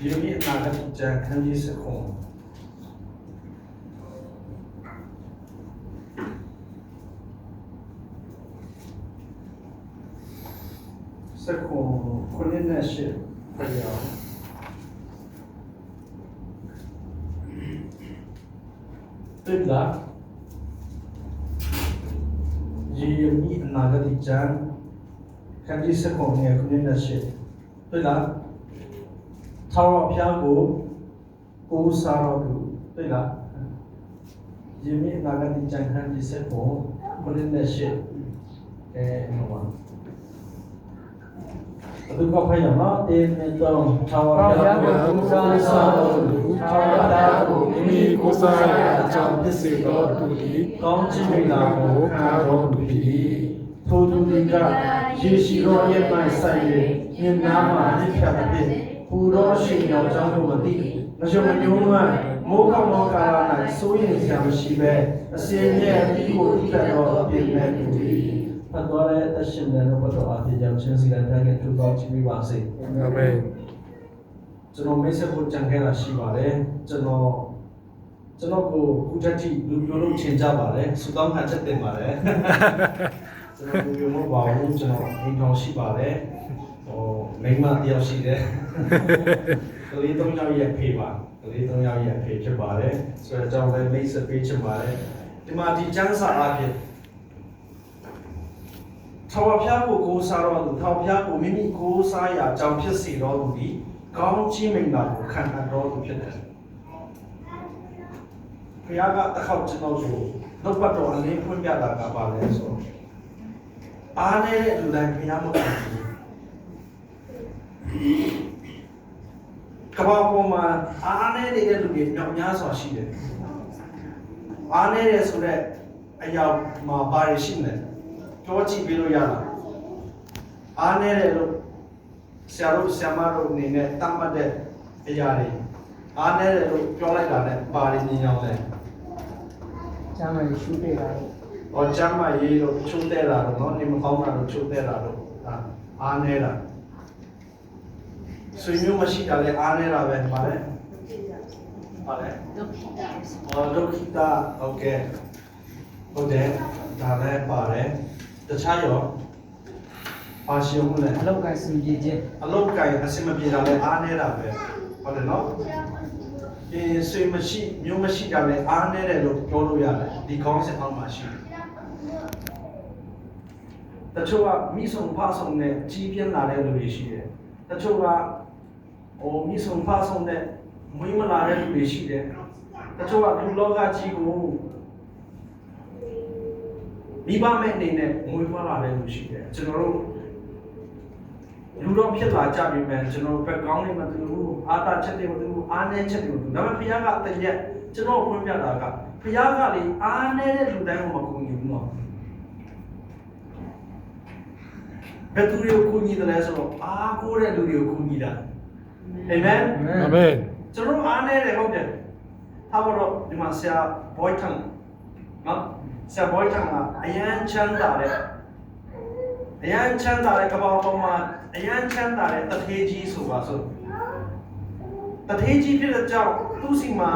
ဒီနေ့အနာဂတ်ကြံခန်းကြီးစခုံစခုံခုနှ ထာဝရဘုရားကိုကိုးစားတော်သူတွေ့လားယင်းမြအနာဂတ်ကြံခန်းဒီဆက်ပေါ်ဘုရင်နဲ့ရှေ့အဲဟောပါဘုရားဖိုင်ရမတင်းမြတ်တော်ထာဝရဘုရားကိုကိုးစားတော်သူထာဝရဘုရားကိုမိမိကိုယ်စားရာအကြောင်းဖြစ်စေသောသူသည်ကောင်းချီးမင်္ဂလာကိုခံတော်သူသည်ထိုသူသည်ကယေရှုတော်ရဲ့ပိုင်ဆိုင်၍မြင်နာမှာအဖြစ်ဖြတ် တဲ့ပူတော်ရှင်ရောအကြောင်းကိုမသိမရှုံမညုံးမှမိုးကောင်းသောကာလ၌စိုးရင်စရာမရှိပဲအစင်းရဲ့အပြီးကိုထိတ်တော်အပြည့်မဲ့သူသည်ဖတ်တော်ရဲ့အရှင်တဲ့ဘုရားအပြည့်ကြောင့်ချင်းစီတဲ့တဲ့သူတော်ချီးပါစေအာမင်ကျွန်တော်မိတ်ဆက်ဖို့ကြံခဲ့တာရှိပါတယ်ကျွန်တော်ကျွန်တော်ကိုခုတက်တိလူမျိုးလို့ချင်ကြပါတယ်စူတောင်းခံချက်တင်ပါတယ်ကျွန်တော်လူမျိုးမဟုတ်ပါဘူးကျွန်တော်အိမ်တော်ရှိပါတယ် ဟိုမိန်းမတယောက်ရှိတယ်ကလေး၃ယောက်ရဲ့ဖေပါကလေး၃ယောက်ရဲ့ဖေဖြစ်ပါတယ်ဆိုတော့ကျွန်တော်လည်းမိတ်ဆက်ပေးချင်ပါတယ်ဒီမှာဒီကျမ်းစာအဖြစ်ထာဝရဘုရားကိုကိုးစားတော်သူထာဝရဘုရားကိုမိမိကိုးစားရာအကြောင်းဖြစ်စေတော်သူသည်ကောင်းချီးမင်္ဂလာကိုခံအပ်တော်သူဖြစ်တယ်။ဘုရားကတစ်ခေါက်ကျွန်တော်ကိုနှုတ်ပတ်တော်အလင်းဖွင့်ပြတာကပါလဲဆိုတော့အားနေတဲ့လူတိုင်းဘုရားမဟုတ်ဘူး။ ကမ္ဘာပေါ်မှာအားနေတဲ့လူတွေမြောက်များစွာရှိတယ်။အားနေတယ်ဆိုတော့အရာမှာပါရရှိနေတယ်။ကြောကြည့်ပြီးလို့ရလား။အားနေတယ်လို့ဆရာတို့ဆရာမတို့အနေနဲ့တတ်မှတ်တဲ့အရာတွေအားနေတယ်လို့ပြောလိုက်တာနဲ့ပါရညင်အောင်လဲကျမ်းမာရေးရှုပေးတာ။ဟောချမ်းမရေးလို့ချုပ်တဲ့တာတော့နော်နေမကောင်းတာလို့ချုပ်တဲ့တာတော့ဒါအားနေတာ။ ဆွေမျိုးမရှိတာလည်းအားနေတာပဲပါလေပါလေဒုက္ခိတာအော်ဒုက္ခိတာဟုတ်ကဲ့ဟုတ်တယ်ဒါလည်းပါတယ်တခြားရောပါရှင်မှုလည်းအလောက်ကင်စင်ကြည့်ခြင်းအလောက်ကင်အစင်မပြေတာလည်းအားနေတာပဲဟုတ်တယ်နော်အဲဆွေမရှိမျိုးမရှိတာလည်းအားနေတယ်လို့ပြောလို့ရတယ်ဒီကောင်းစင်အောင်ပါရှိတယ်တချို့ကမိဆုံဖဆုံနဲ့ကြီးပြင်းလာတဲ့လူတွေရှိတယ်။တချို့က ဟိုမိဆုံဖဆုံနဲ့မွေးမလာတဲ့လူတွေရှိတယ်တချို့ကလူလောကကြီးကိုမိဘမဲ့အနေနဲ့မွေးဖွားလာတဲ့လူရှိတယ်ကျွန်တော်တို့လူတော့ဖြစ်လာကြပြီမဲ့ကျွန်တော်ဘက်ကောင်းနေမတူဘူးအာတာချက်တွေမတူဘူးအားနေချက်တွေမတူဘူးဒါပေမဲ့ဘုရားကတရက်ကျွန်တော်ဖွင့်ပြတာကဘုရားကလေအားနေတဲ့လူတိုင်းကိုမကူညီဘူးနော်ဘယ်သူတွေကိုကူညီတယ်လဲဆိုတော့အားကိုးတဲ့လူတွေကိုကူညီတာ အာမင်အာမင်ကျွန်တော်အားနေတယ်ဟုတ်တယ်ထားပါတော့ဒီမှာဆရာဘွိုက်ထန်နော်ဆရာဘွိုက်ထန်ကအရန်ချမ်းသာတဲ့အရန်ချမ်းသာတဲ့ကပောက်ပေါ်မှာအရန်ချမ်းသာတဲ့တထေးကြီးဆိုပါစို့တထေးကြီးဖြစ်တဲ့ကြောင့်သူ့စီမှာ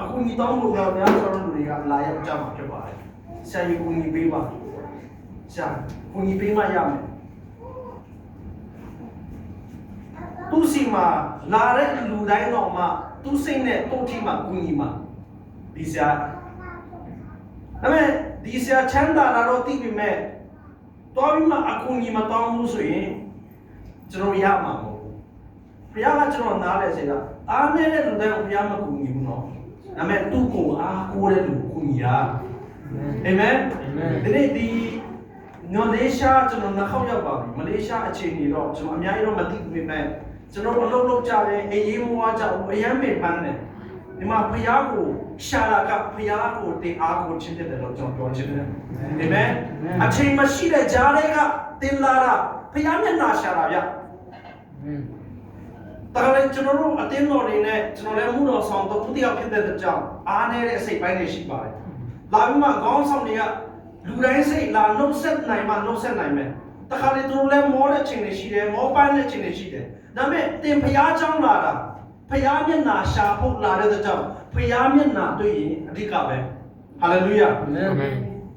အခုညီတောင်းလို့တော့များစွာလူတွေကလာရောက်ကြမှာဖြစ်ပါတယ်ဆရာကြီးကူညီပေးပါဆရာကူညီပေးမှရမယ် သူ့စီမှာလာတဲ့လူတိုင်းတော့မှသူ့စိတ်နဲ့တုတ်ထိမှကူညီမှဒီဆရာဒါပေမဲ့ဒီဆရာချမ်းသာလာတော့သိပြီမဲ့တော်ပြီးမှအကူညီမတောင်းဘူးဆိုရင်ကျွန်တော်ရမှာမဟုတ်ဘူးဘုရားကကျွန်တော်နားလဲစေတာအားနေတဲ့လူတိုင်းကိုဘုရားမကူညီဘူးနော်ဒါပေမဲ့သူ့ကိုအားကိုးတဲ့လူကူညီတာအာမင်ဒီနေ့ဒီနော်လေးရှားကျွန်တော်နှစ်ခေါက်ရောက်ပါပြီမလေးရှားအခြေအနေတော့ကျွန်တော်အများကြီးတော့မသိဘူးပေမဲ့ ကျွန်တော်အလုပ်လုပ်ကြတယ်အေးအေးမွားကြဘူးအယမ်းမေပန်းတယ်ဒီမှာဘုရားကိုရှာလာကဘုရားကိုတင်အားကိုချင်းဖြစ်တယ်လို့ကျွန်တော်ပြောချင်တယ်အာမင်အချိန်မရှိတဲ့ကြားတွေကတင်လာတာဘုရားမျက်နှာရှာတာဗျအင်းဒါကလည်းကျွန်တော်တို့အတင်းတော်တွေနဲ့ကျွန်တော်လည်းမှုတော်ဆောင်တော့သူတရားဖြစ်တဲ့ကြောင့်အားနည်းတဲ့အစိတ်ပိုင်းတွေရှိပါတယ်။လာပြီးမှခေါင်းဆောင်တွေကလူတိုင်းစိတ်လာနှုတ်ဆက်နိုင်မှနှုတ်ဆက်နိုင်မယ်။တခါလေသူတို့လည်းမောတဲ့ချိန်တွေရှိတယ်မောပန်းတဲ့ချိန်တွေရှိတယ်။ ဒါပေမဲ့တင်ဖျားချောင်းလာတာဖျားမျက်နာရှာဖို့လာတဲ့ကြောင့်ဖျားမျက်နာတွေ့ရင်အဓိကပဲဟာလေလုယာအာမင်အာမင်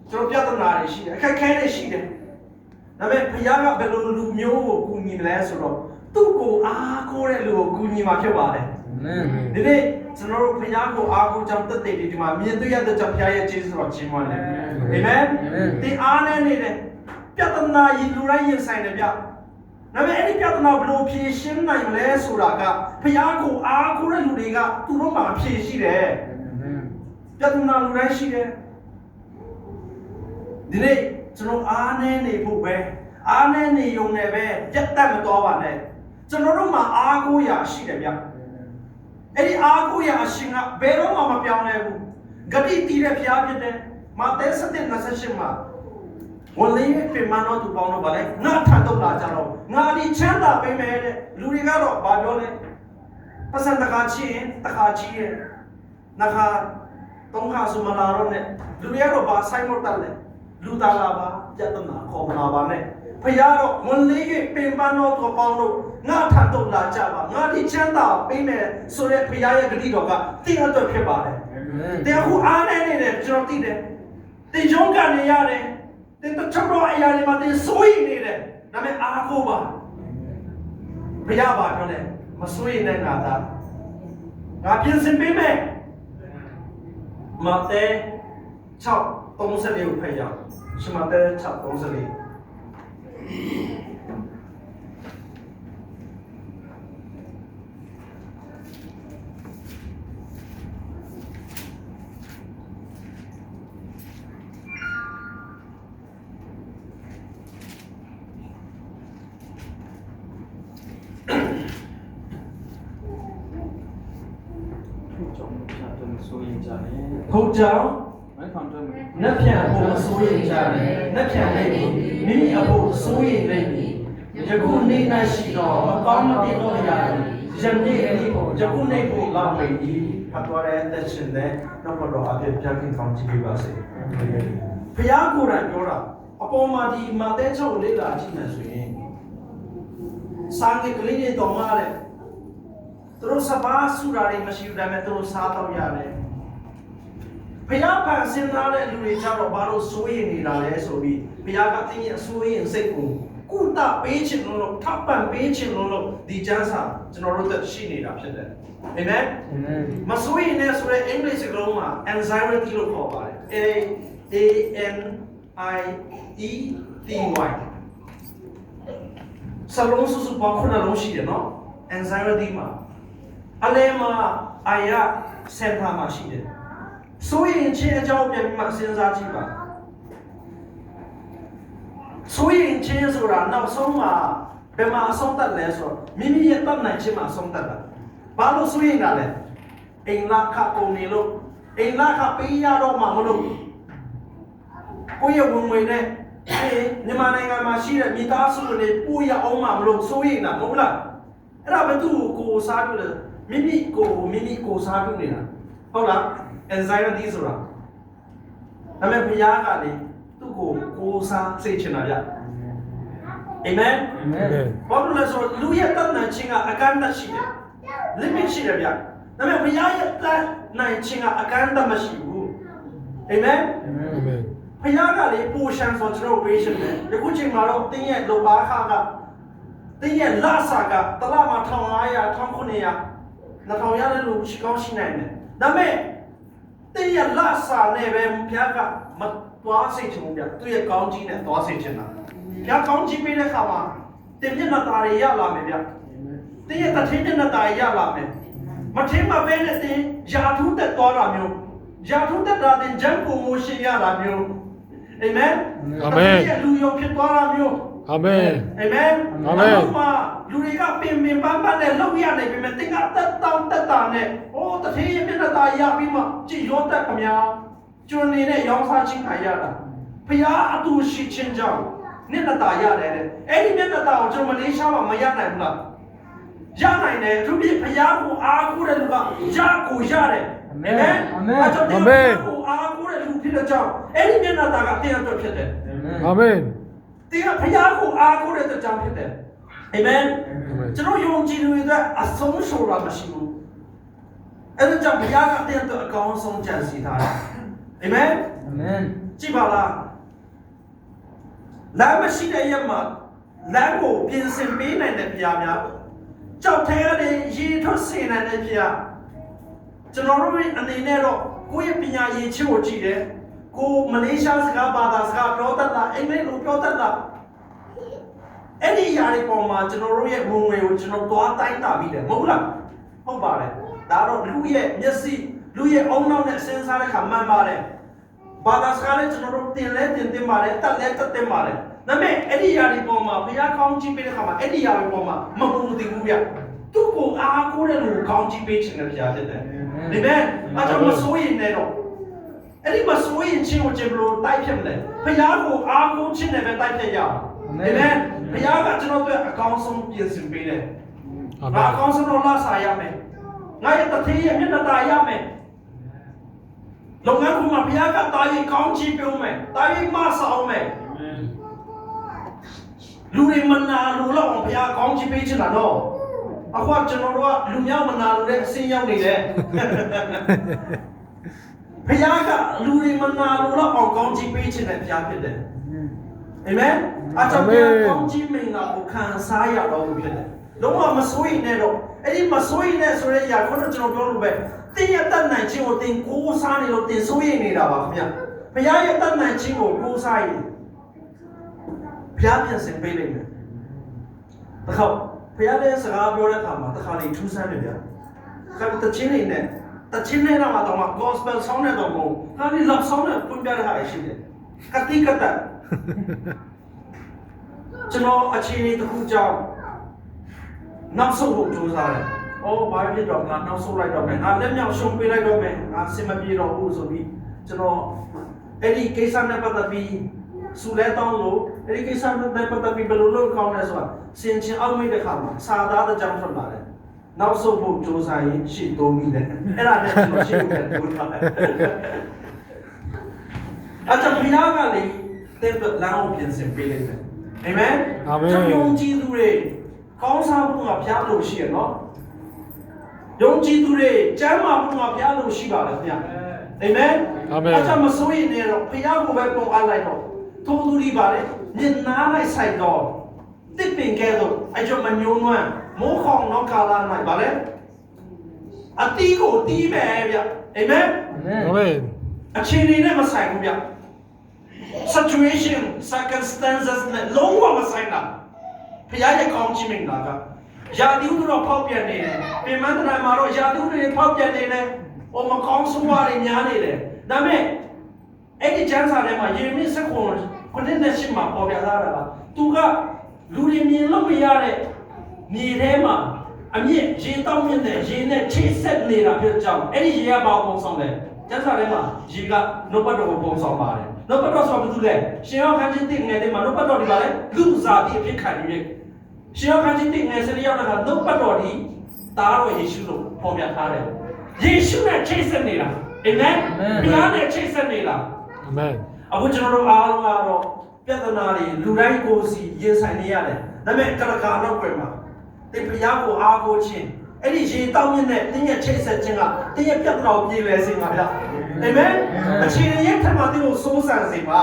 ကျွန်တော်ပြဿနာတွေရှိတယ်အခက်အခဲတွေရှိတယ်ဒါပေမဲ့ဘုရားကဘယ်လိုလူမျိုးကိုကူညီမလဲဆိုတော့သူ့ကိုအားကိုးတဲ့လူကိုကူညီမှာဖြစ်ပါတယ်အာမင်ဒီနေ့ကျွန်တော်တို့ဘုရားကိုအားကိုးကြောင်းတက်တဲ့ဒီမှာမြင်တွေ့ရတဲ့ကြောင့်ဘုရားရဲ့ကျေးဇူးတော်ကြီးမွန်တယ်အာမင်ဒီအားနဲ့နေတယ်ပြဿနာရင်လူတိုင်းရင်ဆိုင်တယ်ဗျ ဒါပေမဲ့အဲ့ဒီပြဿနာဘယ်လိုဖြေရှင်းနိုင်မလဲဆိုတာကဘုရားကိုအားကိုးတဲ့လူတွေကသူတို့မှာအဖြေရှိတယ်အာမင်ပြဿနာလူတိုင်းရှိတယ်ဒီနေ့ကျွန်တော်အားနေနေဖို့ပဲအားနေနေုံနဲ့ပဲပြတ်တတ်မတော်ပါနဲ့ကျွန်တော်တို့မှာအားကိုးရာရှိတယ်ဗျအဲ့ဒီအားကိုးရာအရှင်ကဘယ်တော့မှမပြောင်းလဲဘူးဂတိတည်တဲ့ဘုရားဖြစ်တယ်မာသဲ7:28မှာ ဝန်လေးရဲ့ပြင်မတော်သူပေါင်းတော့ဗာလဲငါထံတော့လာကြတော့ငါဒီချမ်းသာပေးမယ်တဲ့လူတွေကတော့ဗာပြောလဲပတ်စံတကာချင်းရင်တကာကြီးရဲ့နာခါတုံးခါဆိုမလာတော့နဲ့လူတွေကတော့ဘာဆိုင်မတက်လဲလူသားလာပါပြတ်တနာခေါ်မလာပါနဲ့ဖယားတော့ဝန်လေးကပင်ပန်းတော့တော့ပေါင်းလို့ငါထပ်တော့လာကြပါငါဒီချမ်းသာပေးမယ်ဆိုတဲ့ဖယားရဲ့ဂတိတော်ကတင့်အတွက်ဖြစ်ပါတယ်အာမင်တဲ့အခုအားနေနေတယ်ကျွန်တော်သိတယ်တင်ရုံးကနေရတယ် တင်တချို့တော့အရာတွေမှာတင်စိုးရိမ်နေတယ်ဒါပေမဲ့အားကိုးပါဖယားပါပြောတယ်မစိုးရိမ်နဲ့ငါသားငါပြင်ဆင်ပေးမယ်马太6 34ကိုဖတ်ရအောင်ရှမတဲ6 34ဟုတ်ကြောင့်နတ်ပြန်အဖို့ဆိုရင်ကြတယ်နတ်ပြန်လေးကိုမိ မိအဖို့ဆိုရင်လေးယခုနေ၌ရှိတော့မကောင်းမသိတော့ရသည်ယနေ့အလေးကိုယခုနေဖို့လာမယ်ဒီဖတ်တော်ရဲ့သက်ရှင်တဲ့တော့တော့အပြည့်ပြခင်ကောင်းကြည့်ပါစေဘုရားကိုယ်တိုင်ပြောတာအပေါ်မှာဒီမာသဲချုပ်လေးလာကြည့်မယ်ဆိုရင်စာငယ်ကလေးတွေတော်မှာတဲ့သူတို့စပါးဆူတာတွေမရှိဘူးဒါပေမဲ့သူတို့စားတော့ရတယ် ဘုရားဖန်ဆင်းထားတဲ့လူတွေကြတော့ဘာလို့စိုးရိမ်နေတာလဲဆိုပြီးဘုရားကတင်းရဲ့အစိုးရိမ်စိတ်ကိုကုသပေးခြင်းလို့ထောက်ပံ့ပေးခြင်းလို့ဒီကျမ်းစာကျွန်တော်တို့သက်ရှိနေတာဖြစ်တယ်အာမင်အာမင်မစိုးရိမ်နဲ့ဆိုတဲ့အင်္ဂလိပ်စကားလုံးမှာ anxiety လို့ခေါ်ပါတယ် A A N I E T Y စလုံးစုစုပေါင်းခုနစ်လုံးရှိတယ်နော် anxiety မှာအလဲမှာအာရစင်တာမှာရှိတယ် ဆိုရင်ချင်းအကြောင်းပြန်ပြီးမှစဉ်းစားကြည့်ပါဆိုရင်ချင်းဆိုတာနောက်ဆုံးမှာဘယ်မှာအဆုံးသတ်လဲဆိုတော့မိမိရဲ့တတ်နိုင်ခြင်းမှာအဆုံးသတ်တာဘာလို့ဆိုရင်ကလဲအိမ်လာခပုံနေလို့အိမ်လာခပေးရတော့မှမလို့ကိုယ့်ရဲ့ဝင်ငွေနဲ့အေးမြန်မာနိုင်ငံမှာရှိတဲ့မိသားစုတွေပို့ရအောင်မှမလို့ဆိုရင်တာမဟုတ်လားအဲ့ဒါဘယ်သူကိုကိုစားပြုလဲမိမိကိုမိမိကိုစားပြုနေတာဟုတ်လား anxiety ဆိုတာဒါပေမဲ့ဘုရားကလေသူ့ကိုကိုးစားစေချင်တာဗျအာမင်အာမင်ဘာလို့လဲဆိုတော့လူရဲ့တတ်နိုင်ခြင်းကအကန့်အသတ်ရှိတယ် limit ရှိတယ်ဗျဒါပေမဲ့ဘုရားရဲ့တတ်နိုင်ခြင်းကအကန့်အသတ်မရှိဘူးအာမင်အာမင်အာမင်ဘုရားကလေပိုရှန်ဆိုကျွန်တော်ပေးရှင်တယ်ယခုချိန်မှာတော့တင်းရဲ့လောဘာခါကတင်းရဲ့လာစာကတလမှာ1500 1900 2000ရတဲ့လူရှိကောင်းရှိနိုင်တယ်ဒါပေမဲ့ တဲ့ရလာစာနဲ့ပဲဘုရားကမသွားစေချင်ဘူးဗျသူ့ရဲ့ကောင်းကြီးနဲ့သွားစေချင်တာဘုရားကောင်းကြီးပေးတဲ့ခါမှာတင်မျက်နှာသားတွေရလာမယ်ဗျတင်ရဲ့တထင်းမျက်နှာသားတွေရလာမယ်မထင်းမပဲနဲ့တင်ယာထုတက်သွားတာမျိုးယာထုတက်တာတင်ဂျန်ပိုမိုရှင်ရတာမျိုးအာမင်အာမင်လူယုံဖြစ်သွားတာမျိုး အာမင်အာမင်အာမင်ပါလူတွေကပင်ပင်ပန်းပန်းနဲ့လောက်ရနိုင်ပေမဲ့သင်ကတက်တောင်းတက်တာနဲ့အိုးတထေးမျက်နှာသာရပြီးမှကြည်ရောတက်ခမညာကျွန်နေနဲ့ရောင်းစားခြင်းခံရတာဖျားအတူရှိခြင်းကြောင့်မျက်နှာသာရတယ်တဲ့အဲ့ဒီမျက်နှာသာကိုကျွန်တော်မလေးရှားမှာမရနိုင်ဘူးလားရနိုင်တယ်သူပြဖျားကိုအားကိုးတဲ့လူကရကိုရတယ်အာမင်အာမင်အာမင်ကိုအားကိုးတဲ့လူဖြစ်တဲ့ကြောင့်အဲ့ဒီမျက်နှာသာကတင်ရတော့ဖြစ်တယ်အာမင် တင်ကဖျားကိုအားကိုးတဲ့ကြောင့်ဖြစ်တယ်အာမင်ကျွန်တော်ယုံကြည်သူတွေအတွက်အဆုံးဆိုတာမရှိဘူးအဲ့ဒါကြောင့်ဘုရားကတဲ့အတွက်အကောင်းဆုံးကြံစီထားတယ်အာမင်အာမင်ကြည့်ပါလားလမ်းမရှိတဲ့ရက်မှာလမ်းကိုပြင်ဆင်ပေးနိုင်တဲ့ဘုရားများကြောက်ထဲကနေရေထွက်စေနိုင်တဲ့ဘုရားကျွန်တော်တို့ရဲ့အနေနဲ့တော့ကိုယ့်ရဲ့ပညာရည်ချင်းကိုကြည့်တယ် ကိုမလေးရှားစကားဘာသာစကားပြောတတ်တာအင်္ဂလိပ်လိုပြောတတ်တာအဲ့ဒီຢာတွေပေါ်မှာကျွန်တော်တို့ရဲ့ဝင်ငွေကိုကျွန်တော်သွားတိုင်းတာပြီးတယ်မဟုတ်လားဟုတ်ပါတယ်ဒါတော့လူရဲ့မျက်စိလူရဲ့အုံနောက်နဲ့စဉ်းစားတဲ့အခါမှန်ပါတယ် ဘာသာစကားလည်းကျွန်တော်တို့တင်လဲတင်တင်ပါတယ်တက်လဲတက်တင်ပါတယ်ဒါပေမဲ့အဲ့ဒီຢာဒီပေါ်မှာဘုရားကောင်းကြီးပေးတဲ့ခါမှာအဲ့ဒီຢာဒီပေါ်မှာမမှုမသိဘူးဗျသူ့ကိုအားကိုးတဲ့လူကိုကောင်းကြီးပေးခြင်းနဲ့ဘုရားဖြစ်တယ်ဒါပေမဲ့အကြောင်းမစိုးရင်လည်းတော့ အဲ့ဒီမစိုးရင်ချင်းကိုကျင်ဘလို့တိုက်ဖြစ်မလဲဘုရားကိုအားကိုးခြင်းနဲ့ပဲတိုက်ဖြစ်ရအောင်ဒါပေမဲ့ဘုရားကကျွန်တော်တို့အကောင်းဆုံးပြင်ဆင်ပေးတယ်အာငါမင်အကောင်းဆုံးတော့လာစားရမယ်ငါရဲ့တတိယမျက်နှာตาရမယ်လုပ်ငန်းကမှဘုရားကတာရင်ကောင်းချီးပြုံးမယ်တာရင်မဆောင်မယ်လူတွေမနာလို့တော့ဘုရားကောင်းချီးပေးချင်တာတော့အခုကကျွန်တော်တို့ကလူများမနာလို့တဲ့အစင်းရောက်နေတယ် ဘုရားကလူတွေမနာလို့တော့အောင်ကောင်းချီးပေးချင်တဲ့ဘုရားဖြစ်တယ်အာမင်အကြောင်းဘုရားကောင်းကြီးမင်္ဂလာကိုခံစားရတော့ဖြစ်တယ်လုံးဝမစိုးရင်နဲ့တော့အဲ့ဒီမစိုးရင်နဲ့ဆိုရဲຢာခုနကကျွန်တော်ပြောလို့ပဲတင်းရတတ်နိုင်ခြင်းကိုတင်ကိုးစားနေလို့တင်စိုးရင်နေတာပါခင်ဗျဘုရားရဲ့တတ်နိုင်ခြင်းကိုကိုးစားရင်ဘုရားပြန်စင်ပေးလိုက်မယ်တခါဘုရားရဲ့စကားပြောတဲ့အခါမှာတခါလေထူးဆန်းတယ်ဗျာခါတချင်းနေနဲ့ တချင်းနေတော့တော့ gospel song နဲ့တော့မဟုတ်ခါဒီ love song နဲ့ပွင့်ပြတဲ့ဟာရှိတယ်ကတိကတ္တကျွန်တော်အခြေအနေတစ်ခုကြောင့်နောက်ဆုံးဖို့ကြိုးစားတယ်။အော်ဘာဖြစ်တော့ငါနောက်ဆုံးလိုက်တော့မယ်။ငါလက်မြောက်ရှုံးပေးလိုက်တော့မယ်။ငါစင်မပြေတော့ဘူးဆိုပြီးကျွန်တော်အဲ့ဒီကိစ္စနဲ့ပတ်သက်ပြီးစူလဲတောင်းလို့အဲ့ဒီကိစ္စနဲ့ပတ်သက်ပြီးဘယ်လိုလုပ်ကောင်းလဲဆိုတာစင်ချင်အောင်မိတဲ့ခါမှာစာသားတဲ့ကြောင့်ထွက်လာတယ်။ နောက်ဆုံးဖို့ကြိုးစားရင်ရှေ့တိုးမိတယ်။အဲ့ဒါနဲ့ကျွန်တော်ရှေ့ကိုပြန်တိုးထားတယ်။အဲ့တော့ဘုရားကလေတဲ့လမ်းကိုပြင်ဆင်ပေးလိုက်တယ်။အာမင်အာမင်ကျွန်တော်ယုံကြည်သူတွေကောင်းစားဖို့ကဘုရားလို့ရှိရနော်ယုံကြည်သူတွေကျမ်းမာဖို့ကဘုရားလို့ရှိပါတယ်ခင်ဗျာအာမင်အာမင်အချမ်းမစိုးရင်လည်းတော့ဘုရားကိုပဲပုံအားလိုက်တော့ထိုသူဒီပါလေညနာလိုက်ဆိုင်တော့တစ်ပင်ကဲတော့အကြောမညုံနွမ်း မိုးခေါင်တော့ကာလာနိုင်ပါလေအတီးကိုတီးပဲဗျအာမင်အာမင်အာမင်အခြေအနေနဲ့မဆိုင်ဘူးဗျ situation circumstances နဲ့လုံးဝမဆိုင်တာဖခင်ရဲ့ကောင်းချီးမင်္ဂလာကယာတိဥတို့ဖောက်ပြန်နေတယ်ပြင်မန္တရာမှာတော့ယာတိဥတွေဖောက်ပြန်နေတယ်ဟိုမကောင်းဆိုးဝါးတွေများနေတယ်ဒါပေမဲ့အဲ့ဒီကျမ်းစာထဲမှာယေရမိစခွန်ခုနှစ်နဲ့ရှစ်မှာပေါ်ပြထားတာကသူကလူတွေမြင်လို့မရတဲ့ မြေထဲမှာအမြင့်ရေတောက်မြင့်တဲ့ရေနဲ့ချိတ်ဆက်နေတာဖြစ်ကြောင်းအဲ့ဒီရေကဘာပုံဆောင်လဲကျမ်းစာထဲမှာရေကနှုတ်ပတ်တော်ကိုပုံဆောင်ပါတယ်နှုတ်ပတ်တော်ဆိုတာဘာလို့လဲရှင်ရောခန်းချင်းတင့်ငယ်တဲ့မှာနှုတ်ပတ်တော်ဒီပါလဲလူစားပြီးအဖြစ်ခံရည်ရှင်ရောခန်းချင်းတင့်ငယ်စရိရောက်တာကနှုတ်ပတ်တော်ဒီတားတော်ယေရှုလို့ပေါ်ပြထားတယ်ယေရှုနဲ့ချိတ်ဆက်နေတာအာမင်ဘုရားနဲ့ချိတ်ဆက်နေတာအာမင်အခုကျွန်တော်တို့အားလုံးကတော့ပြဿနာတွေလူတိုင်းကိုယ်စီရင်ဆိုင်နေရတယ်ဒါပေမဲ့ကလကာတော့ပြန်မှာ တင်ဘုရားကိုအားကိုးခြင်းအဲ့ဒီရေတောင်းမြင့်တဲ့တင်းရဲ့ချိတ်ဆက်ခြင်းကတင်းရဲ့ပြဿနာကိုပြေလည်စေမှာဗျာအာမင်အခြေအနေရဲ့ထက်မှတင်းကိုစိုးစံစေပါ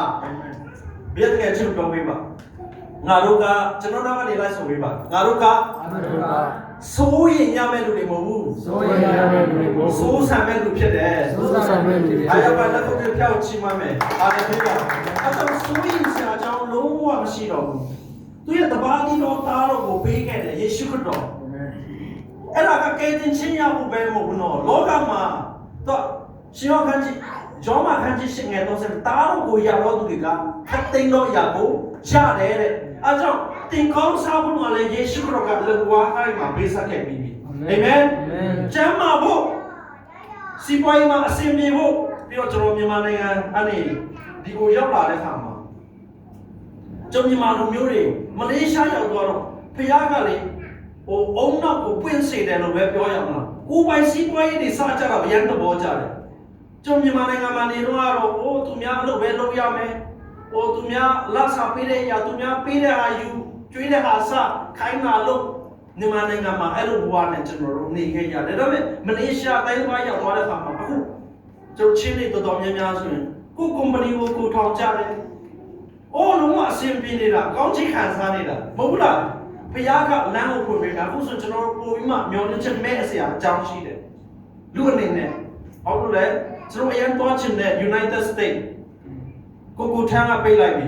ဘုရားတကယ်ချစ်တော်ပေးပါငါတို့ကကျွန်တော်တို့ကနေလိုက်ဆိုပေးပါငါတို့ကအာမင်တို့ကစိုးရင်ရမယ့်လူတွေမဟုတ်ဘူးဆိုရရမယ်လူတွေကိုစိုးစံမဲ့လူဖြစ်တယ်ဆိုးစားမယ်လူတွေအားရပါလက်ခုပ်တွေဖြောက်ချီးမွမ်းမယ်အားရဖေးပါအဲ့တော့ဆိုရင်ဆရာကြောင့်လုံးဝမရှိတော့ဘူး သူရဲ့တပါးဒီတော်သားတော်ကိုပေးခဲ့တယ်ယေရှုခရစ်တော်အဲ့ဒါကကယ်တင်ခြင်းရဖို့ပဲမဟုတ်ဘူးနော်လောကမှာတော့ရှင်ယောခန်းကြီးဂျောမခန်းကြီးရှင်ငယ်တော့စတားတော်ကိုရတော့သူတွေကခတ်သိမ်းတော့ရကိုရတယ်တဲ့အဲ့ကြောင့်တင်ကောင်းစားဖို့ကလည်းယေရှုခရစ်တော်ကလည်းဝါအဲ့မှာပေးဆက်ခဲ့ပြီးပြီအာမင်အာမင်ကျမ်းမာဖို့စီးပွားရေးမှာအဆင်ပြေဖို့ပြီးတော့ကျွန်တော်မြန်မာနိုင်ငံအနေဒီကိုရောက်လာတဲ့ခါမှာ ကျွန်တော်မြန်မာလူမျိုးတွေမလေးရှားရောက်သွားတော့ဖခင်ကလေဟိုအုံနောက်ကိုပွင့်စေတယ်လို့ပဲပြောရမှာကိုယ်ပိုင်စီးပွားရေးတွေစကြတာဗျမ်းသဘောကြတယ်ကျွန်တော်မြန်မာနိုင်ငံမှာနေတော့ကတော့အိုးသူများအလုပ်ပဲလုပ်ရမယ်ဟိုသူများလက်စာပေးတဲ့အရာသူများပေးတဲ့ဟာယူကျွေးတဲ့ဟာစခိုင်းတာလို့မြန်မာနိုင်ငံမှာအဲ့လိုဘဝနဲ့ကျွန်တော်တို့နေခဲ့ရတယ်ဒါပေမဲ့မလေးရှားတိုင်းဘာရောက်သွားတဲ့အခါမှာအခုကျွန်တော်ချင်းတွေတော်တော်များများဆိုရင်ကိုယ် company ကိုကိုထောင်ကြတယ်။ အိုးလုံးဝအဆင်ပြေနေတာကောင်းချီးခံစားနေတာမဟုတ်ဘူးလား။ဘုရားကလမ်းကိုဖွင့်ပေးတာအခုဆိုကျွန်တော်တို့ပို့ပြီးမှမျောလင်းချက်မဲ့အစရာအကြောင်းရှိတယ်။လူအနေနဲ့ဟောလို့လဲကျွန်တော်အရင်သွားချင်တဲ့ United States ကိုကိုထမ်းကပိတ်လိုက်ပြီ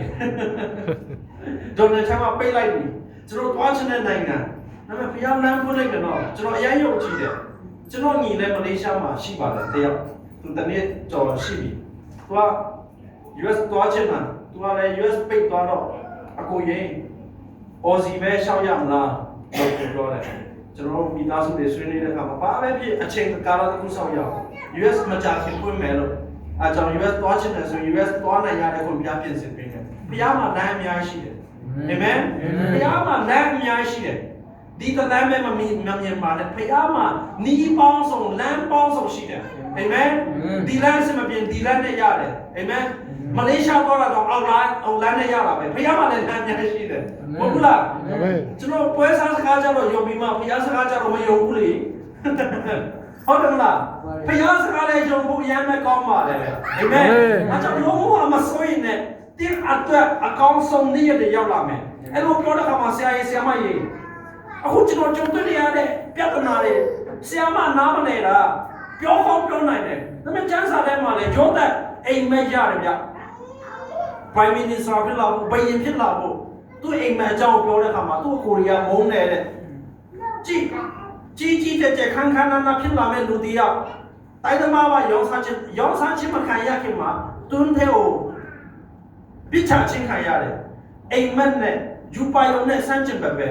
ဒေါ်နယ်ထမ်းကပိတ်လိုက်ပြီကျွန်တော်သွားချင်တဲ့နိုင်ငံဒါပေမဲ့ဘုရားလမ်းဖွင့်လိုက်ကြတော့ကျွန်တော်အရင်ယုံကြည်တယ်ကျွန်တော်ညီလည်းမလေးရှားမှာရှိပါတယ်တယောက်သူတနေ့ကြော်ရှိပြီသူက US သွားချင်တာ သူကလည်း US ပိတ်သွားတော့အကိုရင် Aussie ပဲရှောက်ရမလားလို့ပြောတယ်ကျွန်တော်မိသားစုတွေဆွေးနွေးတဲ့အခါမှာဘာပဲဖြစ်အချိန်ကာလတစ်ခုဆောက်ရအောင် US မကြခင်ဖွင့်မယ်လို့အဲကြောင့် US သွားချင်တယ်ဆို US သွားနိုင်ရတဲ့ခွင့်ပြပြင်ဆင်ပေးတယ်ဘုရားမှာလမ်းအများကြီးရှိတယ်အာမင်ဘုရားမှာလမ်းအများကြီးရှိတယ်ဒီကလမ်းမဲ့မမီမမြင်ပါနဲ့ဘုရားမှာနီးပေါင်းစုံလမ်းပေါင်းစုံရှိတယ်အာမင်ဒီလမ်းစမပြင်ဒီလမ်းနဲ့ရတယ်အာမင် မလေးရှားသွားတာတော့အောက်လမ်းအောက်လမ်းနဲ့ရတာပဲဘုရားမှာလည်းလမ်းအများကြီးရှိတယ်မဟုတ်ဘူးလားအာမင်ကျွန်တော်ပွဲစားစကားကြတော့ယုံပြီးမှဘုရားစကားကြတော့မယုံဘူးလေဟုတ်တယ်မလားဘုရားစကားလည်းယုံဖို့ရမ်းမဲ့ကောင်းပါလေအာမင်အဲကြောင့်လုံးဝမစိုးရင်နဲ့တင်းအတွက်အကောင်းဆုံးနေ့ရက်တွေရောက်လာမယ်အဲ့လိုပြောတဲ့အခါမှာဆရာကြီးဆရာမကြီးအခုကျွန်တော်ကြုံတွေ့နေရတဲ့ပြဿနာတွေဆရာမနားမနေတာပြောကောင်းပြောနိုင်တယ်ဒါပေမဲ့ကျမ်းစာထဲမှာလည်းဂျောသက်အိမ်မက်ရတယ်ဗျ Prime Minister ဖြစ်လာဖို့ဘယင်ဖြစ်လာဖို့သူ့အိမ်မက်အကြောင်းပြောတဲ့အခါမှာသူ့အကိုရီးယားမုန်းတယ်တဲ့ကြည့်ကြီးကြီးကျယ်ကျယ်ခန်းခန်းနာနာဖြစ်လာမဲ့လူတယောက်တိုင်းသမားကရောင်းစားခြင်းရောင်းစားခြင်းမခံရခင်မှာတွန်းတဲ့ကိုပြစ်ချခြင်းခံရတယ်အိမ်မက်နဲ့ယူပါယုံနဲ့ဆန့်ကျင်ဘက်ပဲ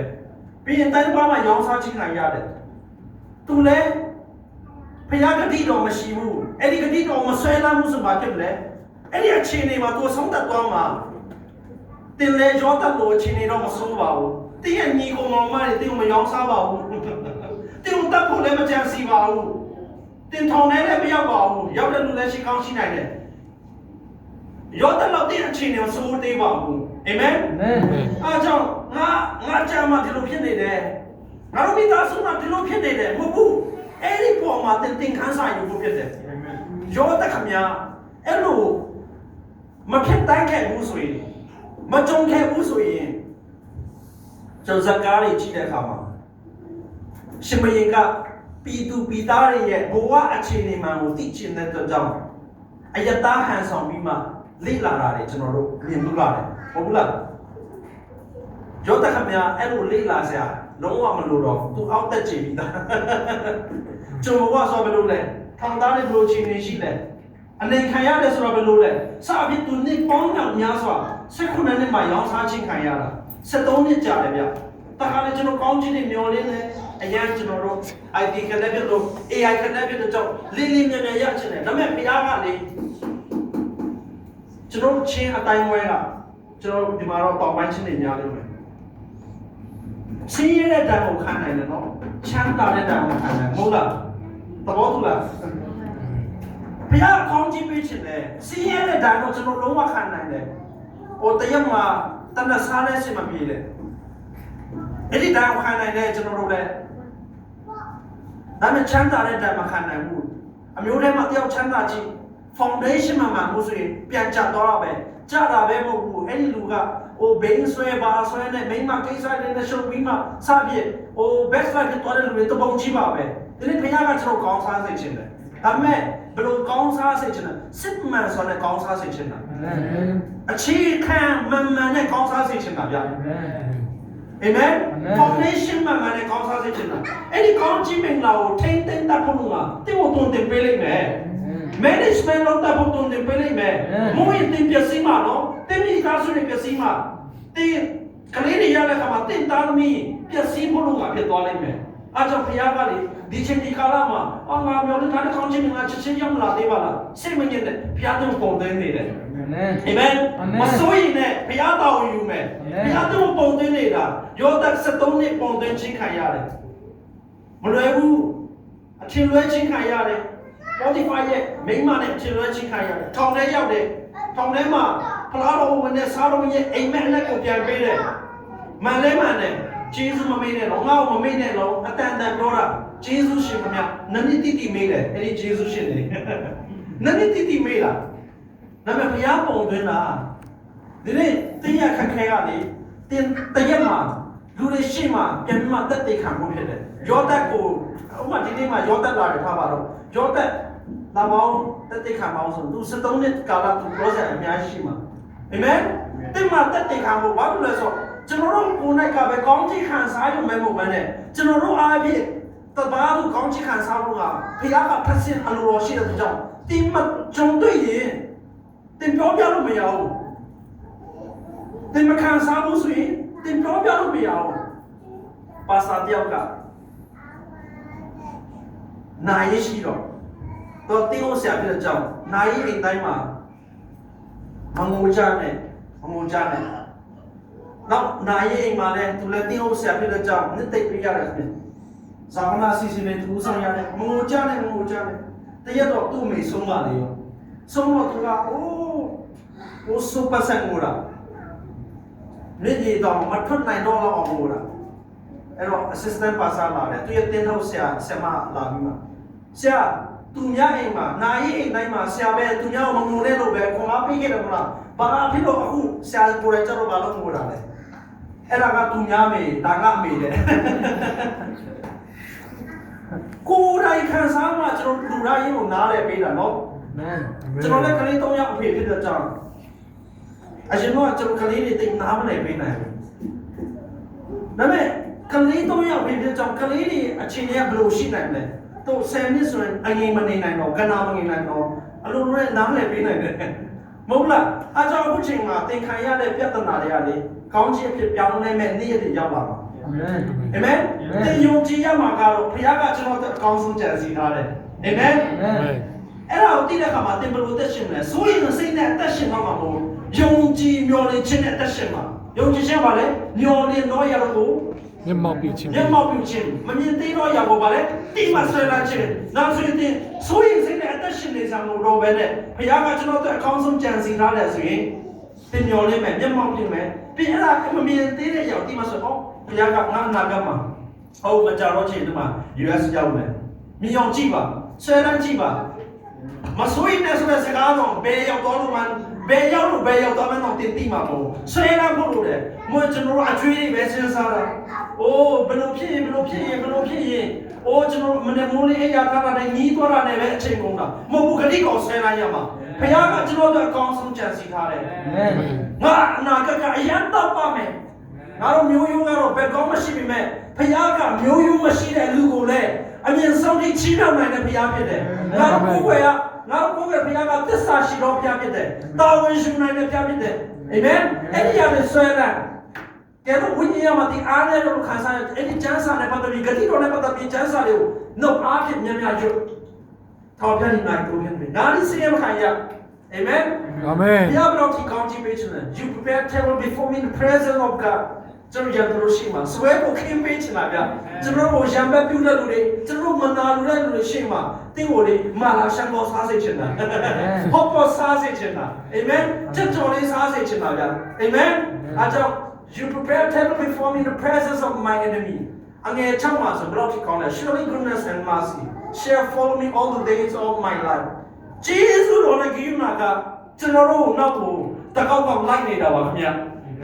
ပြီးရင်တိုင်းသမားကရောင်းစားခြင်းခံရတယ်သူလည်းဖျားဂတိတော်မရှိဘူးအဲ့ဒီဂတိတော်မဆွဲလမ်းမှုဆိုပါဖြစ်လဲ အဲ့ဒီအခြေအနေမှာသူဆုံးသက်သွားမှာတင်လေကြောတက်လို့အချင်းနေတော့မစိုးပါဘူး။တင်းရဲ့ညီကောင်မောင်မတွေတင်းကိုမယောင်းစားပါဘူး။တင်းကိုတက်ဖို့လည်းမကြံစီပါဘူး။တင်းထောင်ထဲလည်းမရောက်ပါဘူး။ရောက်တဲ့လူလည်းရှိကောင်းရှိနိုင်တယ်။ရောတက်တော့တင်းအချင်းနေမစိုးသေးပါဘူး။အာမင်အာမင်။အားကြောင့်ငါငါကြမ်းမှဒီလိုဖြစ်နေတယ်။ငါတို့မိသားစုမှဒီလိုဖြစ်နေတယ်မဟုတ်ဘူး။အဲ့ဒီပေါ်မှာတင်းတင်းခန်းစားယူဖို့ဖြစ်တယ်။ရောတက်ခမညာအဲ့လို မဖြစ်တိုင်းခဲ့ဘူးဆိုရင်မကြုံခဲ့ဘူးဆိုရင်ကျွန်တော်ဇကားတွေကြည့်တဲ့အခါမှာရှင်မရင်ကပြည်သူပြည်သားတွေရဲ့ဘဝအခြေအနေမှန်ကိုသိချင်တဲ့အတွက်ကြောင့်အယတာဟန်ဆောင်ပြီးမှလေ့လာတာတွေကျွန်တော်တို့မြင်မှုလာတယ်ဟုတ်ဘူးလားရောတခမများအဲ့လိုလေ့လာစရာလုံးဝမလိုတော့သူအောက်တက်ချင်ပြီးသားကျွန်တော်ကဆိုဘယ်လိုလဲထောင်သားတွေဘယ်လိုချင်နေရှိလဲ အနေခံရတယ်ဆိုတော့ဘယ်လိုလဲစအဖြစ်သူနှစ်ပေါင်းများများစွာ16နှစ်မှာရောင်းစားခြင်းခံရတာ73နှစ်ကြာတယ်ဗျတခါလေကျွန်တော်ကောင်းခြင်းတွေမျောလင်းတယ်အရင်ကျွန်တော်တို့ IT connect လို့ AI connect တဲ့ကြောင့်လေးလေးမြဲမြဲရချင်တယ်ဒါပေမဲ့ဘုရားကလေကျွန်တော်ချင်းအတိုင်းဝဲကကျွန်တော်ဒီမှာတော့တောင်ပိုင်းချင်းတွေများလို့မယ်ဆင်းရဲတဲ့တန်ကိုခံနိုင်တယ်နော်ချမ်းသာတဲ့တန်ကိုခံနိုင်မဟုတ်လားသဘောတူလား ဘုရားကောင်းချီးပေးခြင်းနဲ့စီးရဲတဲ့ဓာတ်ကိုကျွန်တော်လုံးဝခံနိုင်တယ်။ဟိုတရက်မှာတနစားတဲ့စင်မပြေတယ်။အဲ့ဒီဓာတ်ကိုခံနိုင်တယ်ကျွန်တော်တို့လည်းဒါပေမဲ့ချမ်းသာတဲ့ဓာတ်မခံနိုင်ဘူး။အမျိုးထဲမှာတယောက်ချမ်းသာခြင်း foundation မှာမှမဟုတ်ဆိုရင်ပြန်ကျသွားတာပဲ။ကျတာပဲမဟုတ်ဘူး။အဲ့ဒီလူကဟိုဘိန်းဆွဲပါဆွဲနဲ့မိမကိစ္စတွေနဲ့ရှုပ်ပြီးမှစပြည့်ဟို best life ဖြစ်သွားတဲ့လူတွေတပုံကြီးပါပဲ။ဒီနေ့ဘုရားကကျွန်တော်ကောင်းစားစေခြင်းတယ်။ ဒါပေမဲ့ဘယ်လိုကောင်းစားစေခြင်းလဲစစ်မှန်စွာနဲ့ကောင်းစားစေခြင်းလားအာမင်အခြေခံမှန်မှန်နဲ့ကောင်းစားစေခြင်းလားဗျာအာမင်အာမင် Amen. foundation မှန်မှန်နဲ့ကောင်းစားစေခြင်းလားအဲ့ဒီကောင်းခြင်းမင်္ဂလာကိုထိမ့်သိမ့်တတ်ဖို့လို့ကတင်းကိုတွင်တင်ပေးလိုက်မယ် management လုပ်တတ်ဖို့တွင်တင်ပေးလိုက်မယ် Amen. မို့ရင်တင်ပျက်စီးမှာနော်တင်းမိသားစုတွေပျက်စီးမှာတင်းကလေးတွေရတဲ့ခါမှာတင်းသားသမီးပျက်စီးဖို့လို့ကဖြစ်သွားလိုက်မယ်အားကြောင့်ဘုရားကလေ ဒီချိန်ဒီကာလမှာအော်ငါမျိုးတို့ထားတဲ့ကောင်းခြင်းမင်္ဂလာချက်ချင်းရောက်မလာသေးပါလားစိတ်မငြင်းနဲ့ဘုရားတို့ပုံသွင်းနေတယ်အာမင်အာမင် Amen. မစိုးရင်နဲ့ဘုရားတော်ဝင်ယူမယ် Amen. ဘုရားတို့ပုံသွင်းနေတာယောသ73နှစ်ပုံသွင်းခြင်းခံရတယ်မလွယ်ဘူးအထင်လွဲခြင်းခံရတယ် Spotify ရဲ့မိန်းမနဲ့အထင်လွဲခြင်းခံရတယ်ထောင်ထဲရောက်တယ်ထောင်ထဲမှာဖလားတော်ဝင်နဲ့စားတော်ရဲ့အိမ်မက်နဲ့ကိုပြန်ပေးတယ်မှန်လဲမှန်တယ်ဂျေဇုမမေးနဲ့တော့ငါ့ကိုမမေးနဲ့တော့အတန်တန်ပြောတာ ဂျေဇုရှင်ခင်ဗျနနစ်တိတိမေးတယ်အဲ့ဒီဂျေဇုရှင်နေနနစ်တိတိမေးလားဒါပေမဲ့ဘုရားပုံသွင်းတာဒီနေ့တင်းရခက်ခဲကလေတင်းတရက်မှာလူတွေရှိမှပြန်ပြီးမှတက်တေခံဖို့ဖြစ်တယ်ယောဒတ်ကိုဥပမာဒီနေ့မှာယောဒတ်လာတယ်ထားပါတော့ယောဒတ်လာပေါင်းတက်တေခံပေါင်းဆိုသူ73နှစ်ကာလသူပြောစရာအများကြီးရှိမှာအာမင်တင်မှာတက်တေခံဖို့ဘာလို့လဲဆိုတော့ကျွန်တော်တို့ကိုယ်၌ကပဲကောင်းချီးခံစားရုံပဲမဟုတ်ဘဲနဲ့ကျွန်တော်တို့အားဖြင့် တပါးတို့ကောင်းချီးခံစားဖို့ကဘုရားကဖတ်ဆင်အလိုတော်ရှိတဲ့ကြောင့်တင်မကြုံတွေ့ရင်တင်ပြောပြလို့မရဘူးတင်မခံစားဘူးဆိုရင်တင်ပြောပြလို့မရဘူးပါစာတယောက်ကနိုင်ရရှိတော့တော့တင်းကိုဆရာပြတဲ့ကြောင့်နိုင်အိမ်တိုင်းမှာမငိုကြနဲ့မငိုကြနဲ့နောက်နိုင်အိမ်မှာလည်းသူလည်းတင်းကိုဆရာပြတဲ့ကြောင့်နှစ်သိပ်ပြရတယ်ခင်ဗျ ဇာမနာစီစီနဲ့သူဆောင်ရတယ်မငိုကြနဲ့မငိုကြနဲ့တရက်တော့သူ့မိဆုံးပါလေရောဆုံးတော့သူကအိုးဟိုစူပါဆန်ငိုတာနေ့ကြီးတော့မထွက်နိုင်တော့လောက်အောင်ငိုတာအဲ့တော့ assistant pastor လာတယ်သူရဲ့တင်းထုတ်ဆရာဆရာမလာပြီးမှဆရာသူများအိမ်မှာနိုင်အိမ်တိုင်းမှာဆရာပဲသူများကိုမငိုနဲ့လို့ပဲခွန်အားပေးခဲ့တယ်မလားဘာဖြစ်လို့အခုဆရာကိုယ်တိုင်ကျတော့ဘာလို့ငိုတာလဲအဲ့ဒါကသူများမေဒါကအမေတဲ့ ကိုယ်တိုင်ခံစားမှကျွန်တော်လူတိုင်းကိုနားလဲပေးတာနော်မန်ကျွန်တော်လည်းကလေး၃ယောက်အဖေဖြစ်တဲ့ကြောင့်အရင်တော့ကျွန်တော်ကလေးတွေတိတ်နားမလည်ပေးနိုင်ဘူးဒါပေမဲ့ကလေး၃ယောက်အဖေဖြစ်တဲ့ကြောင့်ကလေးတွေအချိန်တွေကဘယ်လိုရှိနိုင်လဲသူ10နှစ်ဆိုရင်အရင်မနေနိုင်တော့ကနာမနေနိုင်တော့အလိုလိုနဲ့နားမလည်ပေးနိုင်တယ်မဟုတ်လားအကြောင်းအခုချိန်မှာသင်ခံရတဲ့ပြဿနာတွေကလေကောင်းချင်ဖြစ်ပြောင်းလဲမဲ့နေ့ရက်တွေရောက်လာပါ အမန်အာမင်သင်ယုံကြည်ရမှာကတော့ဘုရားကကျွန်တော်တို့အကောင်းဆုံးကြံစီထားတယ်အာမင်အမန်အဲ့ဒါကိုသိတဲ့အခါမှာသင်ဘယ်လိုသက်ရှင်မလဲဆိုရင်စိတ်နဲ့အသက်ရှင်တော့မှာမဟုတ်ယုံကြည်မျှော်လင့်ခြင်းနဲ့အသက်ရှင်မှာယုံကြည်ခြင်းပါလေမျှော်လင့်တော့ရတော့ကိုမျက်မှောက်ပြုခြင်းမျက်မှောက်ပြုခြင်းမမြင်သေးတော့ရကိုပါလေတိမဆွဲလာခြင်းနောက်ဆိုရင်သင်ဆိုရင်စိတ်နဲ့အသက်ရှင်နေစားလို့တော့ပဲနဲ့ဘုရားကကျွန်တော်တို့အကောင်းဆုံးကြံစီထားတယ်ဆိုရင်သင်မျှော်လင့်မယ်မျက်မှောက်ပြုမယ်ပြီးအဲ့ဒါမမြင်သေးတဲ့ရောက်တိမဆွဲတော့ ဘုရားကငါနာကမှာဟုတ်မကြတော့ခြင်းဒီမှာ US ရောက်မယ်မြင်အောင်ကြည့်ပါဆွဲလန်းကြည့်ပါမဆွေးနဲ့ဆိုတဲ့စကားတော့ဘယ်ရောက်တော့လို့မှဘယ်ရောက်လို့ဘယ်ရောက်တော့မှတော့တင်တိမှာပေါ့ဆွဲလာဖို့လို့လေမွေကျွန်တော်တို့အကျွေးတွေပဲစဉ်းစားတာအိုးဘယ်လိုဖြစ်ရင်ဘယ်လိုဖြစ်ရင်ဘယ်လိုဖြစ်ရင်အိုးကျွန်တော်မနေ့မိုးလေးအိယာထားတာနဲ့ညီးသွားတာနဲ့ပဲအချိန်ကုန်တာမဟုတ်ဘူးခတိကောင်ဆွဲလာရမှာဘုရားကကျွန်တော်တို့အကောင်းဆုံးကြံစီထားတယ်အမန်ငါအနာဂတ်ကအရန်တော့ပါမယ် ငါတို့မျိုးရိုးကတော့ဘယ်ကောင်းမရှိပေမဲ့ဖခင်ကမျိုးရိုးမရှိတဲ့လူကိုလည်းအမြင်ဆုံးထိချီးမြှောက်နိုင်တဲ့ဖခင်ဖြစ်တယ်ငါတို့ကိုယ်ကငါတို့ကိုယ်ကဖခင်ကသစ္စာရှိတော်ဖခင်ဖြစ်တယ်တာဝန်ယူနိုင်တဲ့ဖခင်ဖြစ်တယ်အာမင်အဲ့ဒီရတဲ့ဆွဲလန်းကဲတော့ဝိညာဉ်မှာဒီအားနဲ့တော့ခံစားရအဲ့ဒီချမ်းစာနဲ့ပတ်သက်ပြီးဂတိတော်နဲ့ပတ်သက်ပြီးချမ်းစာတွေကိုနှုတ်အားဖြင့်များများရွတ်ထောက်ပြနေနိုင်တို့ဖြစ်တယ်ငါဒီစီရမခံရအာမင်အာမင်ဘုရားဘယ်တော့ဒီကောင်းချီးပေးချင်လဲ You prepare table before me in the presence of God ကျွန်တော်ရန်သူရှိမှာဆွဲကိုခင်းပေးချင်တာဗျကျွန်တော်ကိုရံပတ်ပြုတဲ့လူတွေကျွန်တော်မနာလူတဲ့လူတွေရှိမှာတင်းကိုလေမာလာရှန်ပေါ်စားစေချင်တာဟောပေါ်စားစေချင်တာအာမင်ချက်တော်လေးစားစေချင်တာဗျအာမင်အားကြောင့် You prepare table before me in the presence of my enemy အငယ်ချောင်းမှာဆိုဘယ်တော့ဖြစ်ကောင်းလဲ Surely goodness and mercy shall follow me all the days of my life ဂျေဇုတော်နဲ့ဂိယူနာကကျွန်တော်တို့နောက်ကိုတကောက်ကောက်လိုက်နေတာပါခင်ဗျာ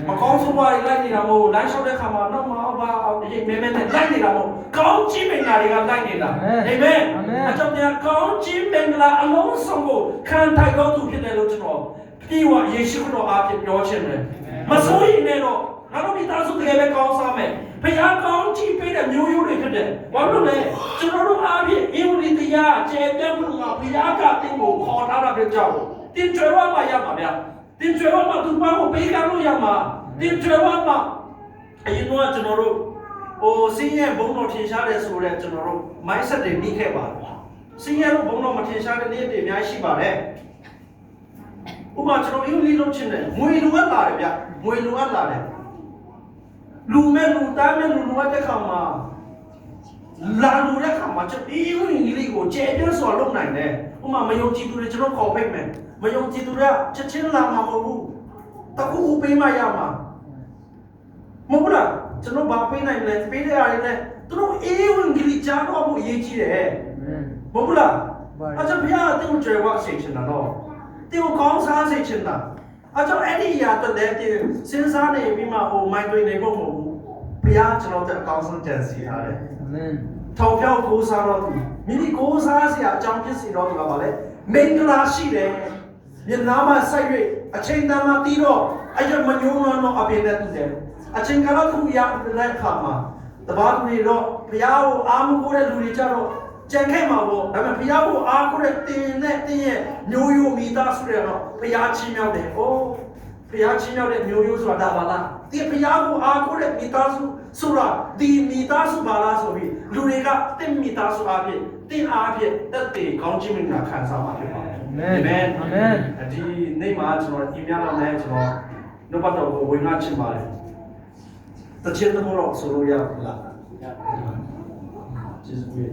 မကောင်းဆိုးပါးလိုက်နေတာမဟုတ်လမ်းလျှောက်တဲ့ခါမှာနောက်မှာအောက်ပါအောက်ဒီမဲမဲနဲ့လိုက်နေတာမဟုတ်ကောင်းချီးမင်္ဂလာတွေကလိုက်နေတာအာမင်အကြောင်းများကောင်းချီးမင်္ဂလာအလုံးစုံကိုခံထိုက်တော်သူဖြစ်တယ်လို့ကျွန်တော်ပြေဝယေရှုခရစ်တော်အားဖြင့်ပြောချင်တယ်မစိုးရင်လည်းတော့ငါတို့မိသားစုတကယ်ပဲကောင်းစားမယ်ဘုရားကောင်းချီးပေးတဲ့မျိုးရိုးတွေဖြစ်တယ်ဘာလို့လဲကျွန်တော်တို့အားဖြင့်အင်ဝလီတရားကျေပြတ်မှုကဘုရားကတင်းကိုခေါ်ထားတာဖြစ်ကြောင်းတင်ကြွယ်ဝမှာရမှာဗျာ တင်ကြွယ်ဝမှာသူ့ဘာကိုပေးကမ်းလို့ရမှာတင်ကြွယ်ဝမှာအရင်ကကျွန်တော်တို့ဟိုစင်းရဲ့ဘုံတော်ထင်ရှားတယ်ဆိုတော့ကျွန်တော်တို့ mindset တွေနှိခဲ့ပါတယ်စင်းရဲ့ဘုံတော်မထင်ရှားတဲ့နေ့တွေအများကြီးရှိပါတယ်ဥပမာကျွန်တော်အင်္ဂလိပ်လုံးချင်းတယ်ငွေလိုအပ်လာတယ်ဗျငွေလိုအပ်လာတယ်လူမဲ့လူသားမဲ့လူလိုအပ်တဲ့ခါမှာလာလူတဲ့ခါမှာကျွန်တော်အင်္ဂလိပ်ကိုကျေပြတ်စွာလုပ်နိုင်တယ် ဥပမာမယုံကြည်သူတွေကျွန်တော်ခေါ်ဖိတ်မယ်မယုံကြည်သူတွေကချက်ချင်းလာမှာမဟုတ်ဘူးတခုခုပေးမှရမှာမဟုတ်ဘူးလားကျွန်တော်ဘာပေးနိုင်လဲပေးတဲ့အားတွေနဲ့သူတို့အေးဝင်ကြီးကြားတော့ဖို့အရေးကြီးတယ် Amen. မဟုတ်ဘူးလားပါအကြောင်းဘုရားအတင်းကြွယ်ဝစေချင်တာတော့တင်းကိုကောင်းစားစေချင်တာအကြောင်းအဲ့ဒီအရာတော့လည်းတင်းစဉ်းစားနေပြီးမှဟိုမိုင်းတွေနေဖို့မဟုတ်ဘူးဘုရားကျွန်တော်တို့အကောင်းဆုံးကြံစီထားတယ် Amen. ထောင်ပြောက်ကိုးစားတော့သူမိမိကိုးစားစရာအကြောင်းဖြစ်စီတော့ဒီမှာပါလေမင်္ဂလာရှိတယ်မျက်နှာမှာစိုက်၍အချိန်တန်မှတီးတော့အဲ့ရမညုံတော့အပြင်းနဲ့တူတယ်အချိန်ကတော့သူရတဲ့အခါမှာတဘာသူတွေတော့ဘုရားကိုအားမကိုးတဲ့လူတွေကြတော့ကြံခဲ့မှာပေါ့ဒါပေမဲ့ဘုရားကိုအားကိုးတဲ့တင်နဲ့တင်ရဲ့မျိုးရိုးမိသားစုတွေကတော့ဘုရားချင်းမြောက်တယ်။အိုး ဘုရားချင်းမြောက်တဲ့မျိုးရိုးဆိုတာဒါပါလား။ဒီဘုရားကိုအားကိုးတဲ့မိသားစုဆိုတာဒီမိသားစုပါလားဆိုပြီးလူတွေကတင့်မိသားစုအားဖြင့်တင့်အားဖြင့်တက်တည်ကောင်းခြင်းမင်္ဂလာခံစားမှာဖြစ်ပါတယ်။ Amen. Amen. Amen. ဒီနေ့မှာကျွန်တော်ဒီများတော့လည်းကျွန်တော်နှုတ်ပတ်တော်ကိုဝင်ငါချင်ပါတယ်။တခြင်းတမို့တော့ဆိုလို့ရလား။ကျေးဇူးပဲ